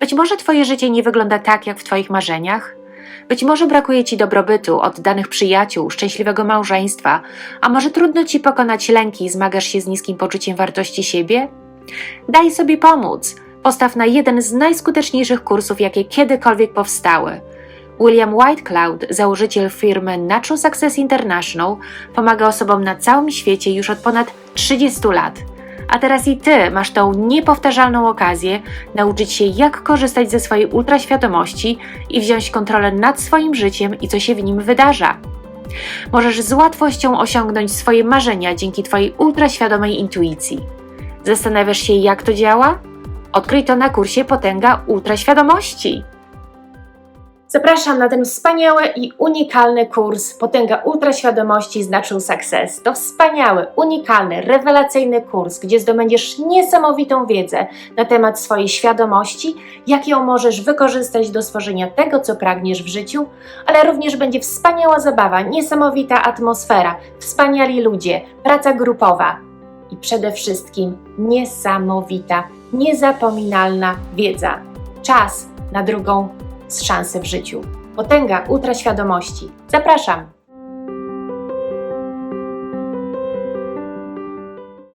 Być może Twoje życie nie wygląda tak, jak w Twoich marzeniach. Być może brakuje Ci dobrobytu, oddanych przyjaciół, szczęśliwego małżeństwa, a może trudno Ci pokonać lęki i zmagasz się z niskim poczuciem wartości siebie? Daj sobie pomóc. Postaw na jeden z najskuteczniejszych kursów, jakie kiedykolwiek powstały. William Whitecloud, założyciel firmy Natural Success International, pomaga osobom na całym świecie już od ponad 30 lat. A teraz i ty masz tą niepowtarzalną okazję nauczyć się, jak korzystać ze swojej ultraświadomości i wziąć kontrolę nad swoim życiem i co się w nim wydarza. Możesz z łatwością osiągnąć swoje marzenia dzięki Twojej ultraświadomej intuicji. Zastanawiasz się, jak to działa? Odkryj to na kursie Potęga Ultraświadomości. Zapraszam na ten wspaniały i unikalny kurs Potęga Ultraświadomości z Natural Success. To wspaniały, unikalny, rewelacyjny kurs, gdzie zdobędziesz niesamowitą wiedzę na temat swojej świadomości, jak ją możesz wykorzystać do stworzenia tego, co pragniesz w życiu, ale również będzie wspaniała zabawa, niesamowita atmosfera, wspaniali ludzie, praca grupowa i przede wszystkim niesamowita, niezapominalna wiedza. Czas na drugą szansę w życiu. Potęga ultraświadomości. Zapraszam!